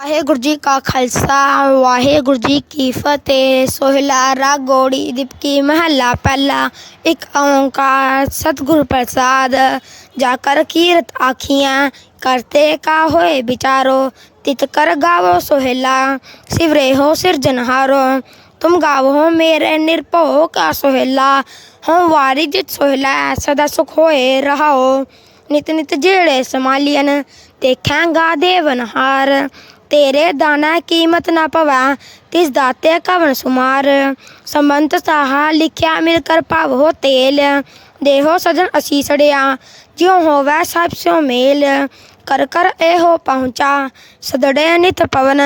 ਵਾਹਿਗੁਰੂ ਜੀ ਕਾ ਖਾਲਸਾ ਵਾਹਿਗੁਰੂ ਜੀ ਕੀ ਫਤਿਹ ਸੋਹਿਲਾ ਰਾਗ ਗੋੜੀ ਦੀਪਕੀ ਮਹੱਲਾ ਪਹਿਲਾ ਇੱਕ ਓੰਕਾਰ ਸਤਿਗੁਰ ਪ੍ਰਸਾਦ ਜਾ ਕਰ ਕੀਰਤ ਆਖੀਆਂ ਕਰਤੇ ਕਾ ਹੋਏ ਵਿਚਾਰੋ ਤਿਤ ਕਰ ਗਾਵੋ ਸੋਹਿਲਾ ਸਿਵਰੇ ਹੋ ਸਿਰਜਨਹਾਰੋ तुम गावो हो मेरे निर्भो का सोहेला हो वारी जित सोहेला सदा सुख होए रहाओ ਨਿਤ ਨਿਤ ਜਿਹੜੇ ਸਮਾਲੀਅਨ ਦੇਖਾਂਗਾ ਦੇਵਨਹਾਰ ਤੇਰੇ ਦਾਣਾ ਕੀਮਤ ਨਾ ਪਵਾ, ਤਿਸ ਦਾਤੇ ਕਵਨ ਸੁਮਾਰ। ਸੰਬੰਤ ਸਾਹਾ ਲਿਖਿਆ ਮਿਲ ਕਰ ਪਾਵੋ ਤੇਲ। ਦੇਹੋ ਸਜਣ ਅਸੀਸੜਿਆ ਜਿਉ ਹੋਵੈ ਸਭ ਸਿਉ ਮੇਲ। ਕਰ ਕਰ ਇਹੋ ਪਹੁੰਚਾ, ਸਦੜੇ ਨਿਤ ਪਵਨ।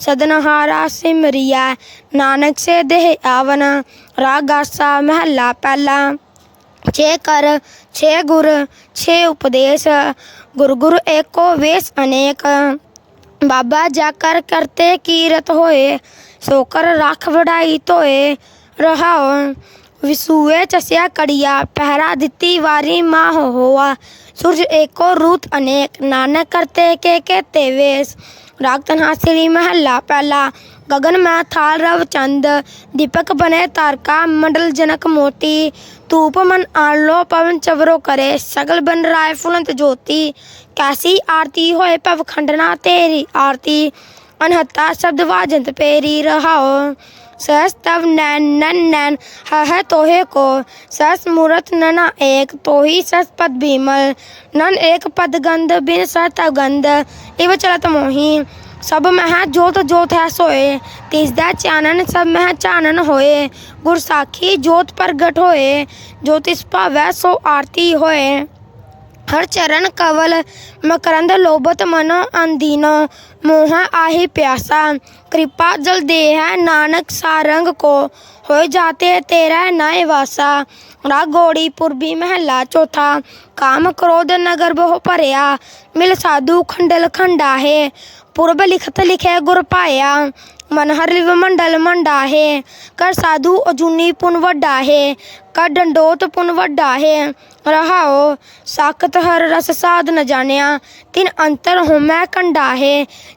ਸਦਨਹਾਰਾ ਸਿਮਰਿਆ ਨਾਨਕ ਸੇ ਦੇਹ ਆਵਨ। ਰਾਗਾਸਾ ਮਹੱਲਾ ਪਹਿਲਾ। छे कर छे गुर छे उपदेश गुर गुर एको वेश अनेक। बाबा जाकर करते कीरत होए, सोकर राख बढ़ाई तोए रहा विसुए चस्या कड़िया, पहरा दिती वारी माँ हो होआ। सूर्य एको रूत अनेक, नानक करते के के तेवेस राग तन्हा श्री महला पहला गगन में थाल रव चंद। दीपक बने तारका, मंडल जनक मोती। धूप मन आलो, पवन चवरो करे। सगल बन राय फुलंत ज्योति। कैसी आरती होए पव खंडना तेरी आरती। अनहता शब्द वाजंत पेरी रहाओ। सहस तव नैन, नन नैन हह तोहे को। सहस मूर्त नना एक, तोहि सहस पद बीमल। नन एक पद गंध, बिन सह तव गंध। इव चलत मोही। ਸਭ ਮਹਿ ਜੋਤ ਜੋਤ ਹੈ ਸੋਏ ਤਿਸ ਦਾ ਚਾਨਣ ਸਭ ਮਹਿ ਚਾਨਣ ਹੋਏ ਗੁਰ ਸਾਖੀ ਜੋਤ ਪ੍ਰਗਟ ਹੋਏ, ਜੋ ਤਿਸ ਭਾਵੈ ਸੋ ਆਰਤੀ ਹੋਏ। ਹਰ ਚਰਨ ਕਵਲ ਮਕਰੰਦ ਲੋਭਤ ਮਨੋ ਅੰਦੀਨੋ ਮੋਹ ਆਹੀ ਪਿਆਸਾ, ਕਿਰਪਾ ਜਲ ਦੇ ਹੈ ਨਾਨਕ ਸਾਰੰਗ ਕੋ ਹੋਏ ਜਾਤੇ ਤੇਰਾ ਨਾਇ ਵਾਸਾ। ਰਾਗ ਗੋੜੀ ਪੁਰਬੀ ਮਹੱਲਾ ਚੌਥਾ, ਕਾਮ ਕ੍ਰੋਧ ਨਗਰ ਬਹੁ ਭਰਿਆ, ਮਿਲ ਸਾਧੂ ਖੰਡਲ ਖੰਡਾਹੇ। ਪੁਰਬ ਲਿਖਤ ਲਿਖੇ ਗੁਰ ਪਾਇਆ मनहर लिव मंडल मंडा है। कर साधु अजूनी पुनव डाहे कर डंडोत पुनव डाहे रहाओ, साकत हर रस साध न जानिया। तिन अंतर होमै कंडाहे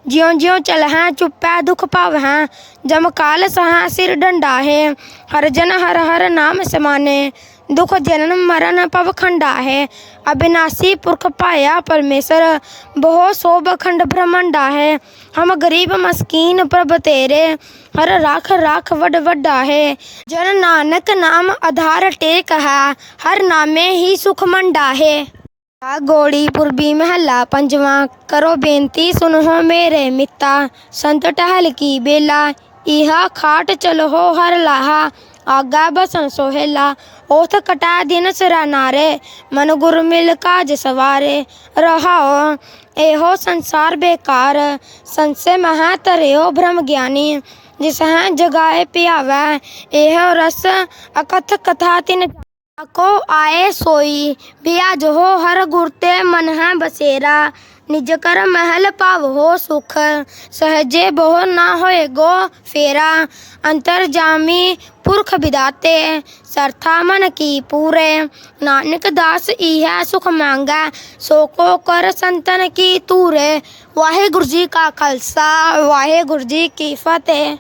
ज्यो ज्यो चल है चुपै दुख पाव है जम काल सहा सिर डंडाहे हर जन हर हर नाम समाने। दुख जनन मरण पव खंडा है। अविनाशी पुरख पाया परमेश्वर। बहु शोभ खंड ब्रह्मंडा है। हम गरीब मस्कीन प्रभते। ਤੇਰੇ। ਹਰ ਰਖ ਰਖ ਵਡ ਵੱਡਾ ਹੈ। ਜਨ ਨਾਨਕ ਨਾਮ ਆਧਾਰ ਟੇਕ ਹੈ। ਹਰ ਨਾਮੇ ਹੀ ਸੁਖ ਮੰਡਾ ਹੈ। ਆ ਗੋੜੀ ਪੁਰਬੀ ਮਹੱਲਾ ਪੰਜਵਾਂ, ਕਰੋ ਬੇਨਤੀ ਸੁਨੋ ਮੇਰੇ ਮਿੱਤਾ। ਸੰਤ ਟਹਿਲ ਕੀ ਬੇਲਾ, ਇਹਾ ਖਾਟ ਚਲੋ ਹਰ ਲਾਹਾ। ఆగాభసంసోహెలా ఓత కటా దినసర నారే ਮਨ ਗੁਰ ਮਿਲ ਕਾਜ ਸਵਾਰੇ। ਰਹਾਓ ਇਹੋ ਸੰਸਾਰ ਬੇਕਾਰ, ਸੰਸੇ ਮਹਾ ਤਰਿਓ ਭ੍ਰਮ ਗਿਆਨੀ। ਜਿਸ ਹੈ ਜਗਾਏ ਪਿਆਵੈ, ਇਹੋ ਰਸ ਅਕਥ ਕਥਾ ਤਿਨ को आए सोई बियाज हो हर गुरते मन है बसेरा। निज कर महल पाव हो सुख, सहजे बोह ना होए गो फेरा। अंतर जामी पुरख बिदाते, सरथा मन की पूरे। नानक दास इह सुख मांगा, सो कर संतन की तूरे। वाहे गुरु जी का खालसा वाहे गुरु जी की फतेह।